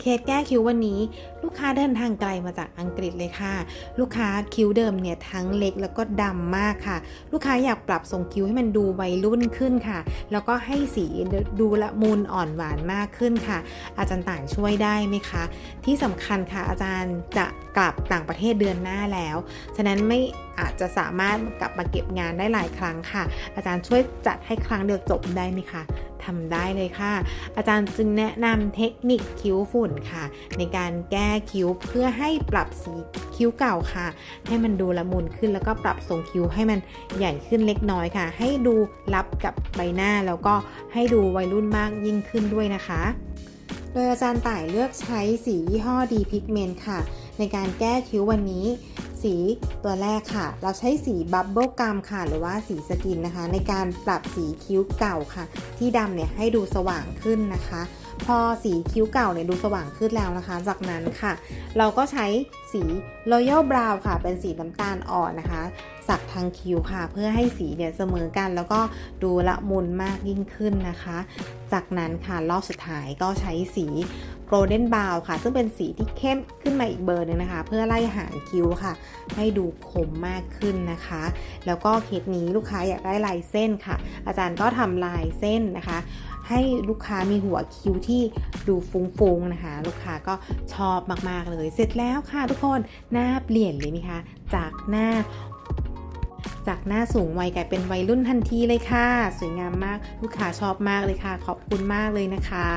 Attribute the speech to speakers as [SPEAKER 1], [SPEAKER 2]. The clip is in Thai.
[SPEAKER 1] เคสแก้คิ้ววันนี้ ลูกค้าเดินทางไกลมาจากอังกฤษเลยค่ะ ลูกค้าคิ้วเดิมเนี่ยทั้งเล็กแล้วก็ดำมากค่ะ ลูกค้าอยากปรับทรงคิ้วให้มันดูวัยรุ่นขึ้นค่ะ แล้วก็ให้สีดูละมุนอ่อนหวานมากขึ้นค่ะ อาจารย์ต่างช่วยได้ไหมคะ ที่สำคัญค่ะอาจารย์จะกลับต่างประเทศเดือนหน้าแล้ว ฉะนั้นไม่อาจจะสามารถกลับมาเก็บงานได้หลายครั้งค่ะ อาจารย์ช่วยจัดให้ครั้งเดียวจบได้ไหมคะทำได้เลยค่ะ อาจารย์จึงแนะนำเทคนิคคิ้วฝุ่นค่ะ ในการแก้คิ้วเพื่อให้ปรับสีคิ้วเก่าค่ะ ให้มันดูละมุนขึ้นแล้วก็ปรับทรงคิ้วให้มันใหญ่ขึ้นเล็กน้อยค่ะ ให้ดูรับกับใบหน้าแล้วก็ให้ดูวัยรุ่นมากยิ่งขึ้นด้วยนะคะ โดยอาจารย์ต่ายเลือกใช้สียี่ห้อดีพิกเมนค่ะ ในการแก้คิ้ววันนี้ สีตัวแรกค่ะ เราใช้สีบับเบิลกัมค่ะ หรือว่าสีสกินนะคะ ในการปรับสีคิ้วเก่าค่ะ ที่ดำเนี่ยให้ดูสว่างขึ้นนะคะ พอสีคิ้วเก่าเนี่ยดูสว่างขึ้นแล้วนะคะ จากนั้นค่ะ เราก็ใช้สี Royal Brown ค่ะ เป็นสีน้ำตาลอ่อนนะคะ สักทางคิ้วค่ะ เพื่อให้สีเนี่ยเสมอกัน แล้วก็ดูละมุนมากยิ่งขึ้นนะคะ จากนั้นค่ะรอบสุดท้ายก็ใช้สี Golden Brown ค่ะ ซึ่งเป็นสีที่เข้มขึ้นมาอีกเบอร์หนึงนะคะ เพื่อไล่หางคิ้วค่ะ ให้ดูคมมากขึ้นนะคะ แล้วก็เคสนี้ลูกค้าอยากได้ลายเส้นค่ะ อาจารย์ก็ทำลายเส้นนะคะ ให้ลูกค้ามีหัวคิ้วที่ที่ดูฟุ้งๆนะคะ ลูกค้าก็ชอบมากๆเลย เสร็จแล้วค่ะทุกคนหน้าเปลี่ยนเลยไหมคะ จากหน้าจากหน้าสูงวัยกลายเป็นวัยรุ่นทันทีเลยค่ะ สวยงามมาก ลูกค้าชอบมากเลยค่ะ ขอบคุณมากเลยนะคะ